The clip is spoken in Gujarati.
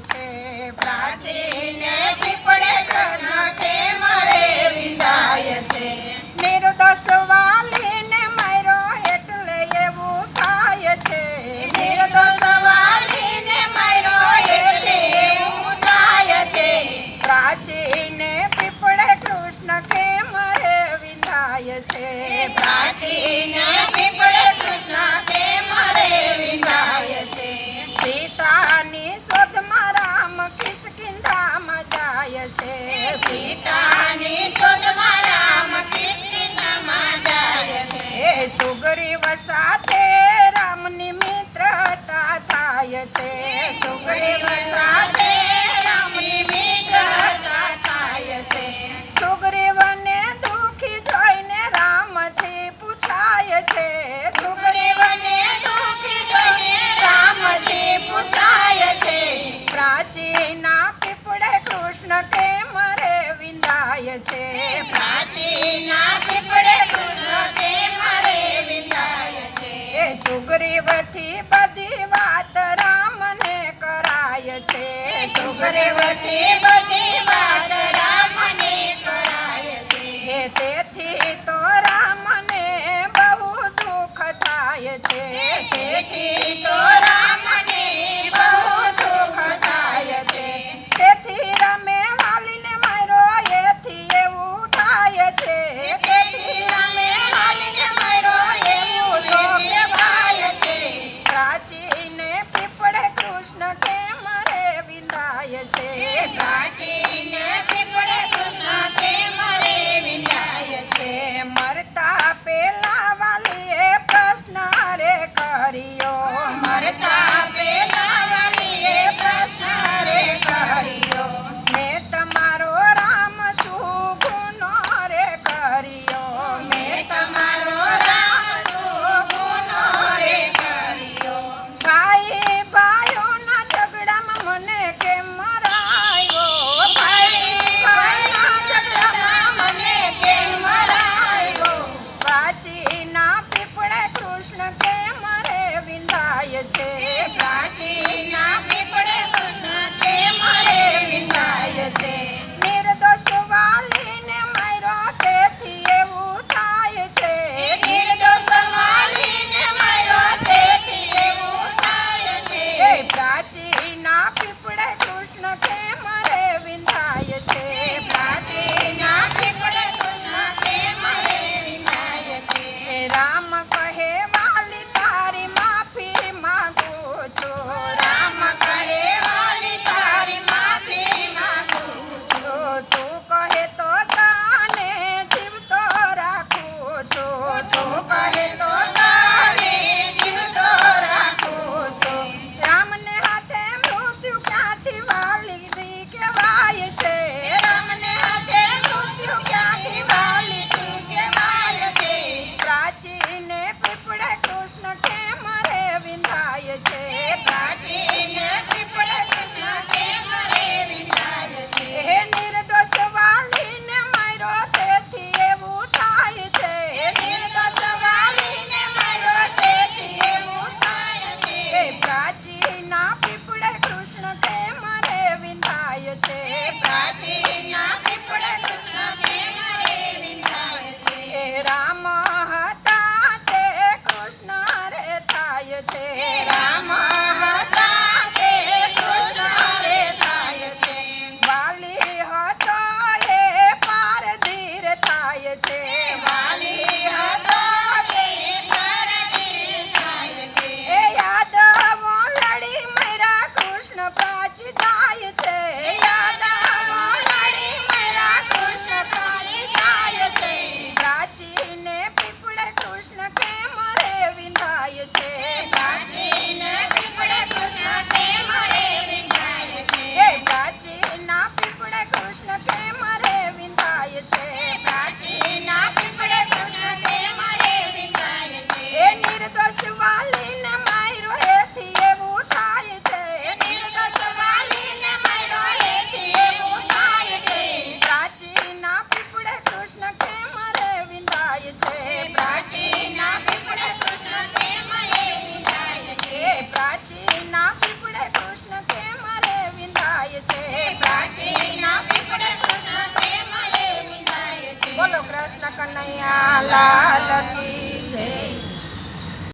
છે, પ્રાચીને પીપળે કૃષ્ણ તે મરે વિંધાય છે. મેરો દસ મારો એટલે એવું થાય છે. મેરો દસ મારો એટલે પીપળે કૃષ્ણ કે મરે વિંધાય છે. પ્રાચીન જાય છે. સીતાની શોધમાં રામ કૃષ્ણમાં જાય છે. સુગ્રીવ સાથે રામની મિત્રતા થાય છે. સુગ્રીવ સાથે રામની મિત્રતા થાય છે. સુગ્રીવ કૃષ્ણ કેમ રે વિંદાય છે? પ્રાચીના પીપળે કૃષ્ણ કેમ રે વિંદાય છે? એ સુગ્રીવથી બધી વાત રામને કરાય છે. સુગ્રીવથી બધી papel. I'm a Krishna Kanaiya Lal key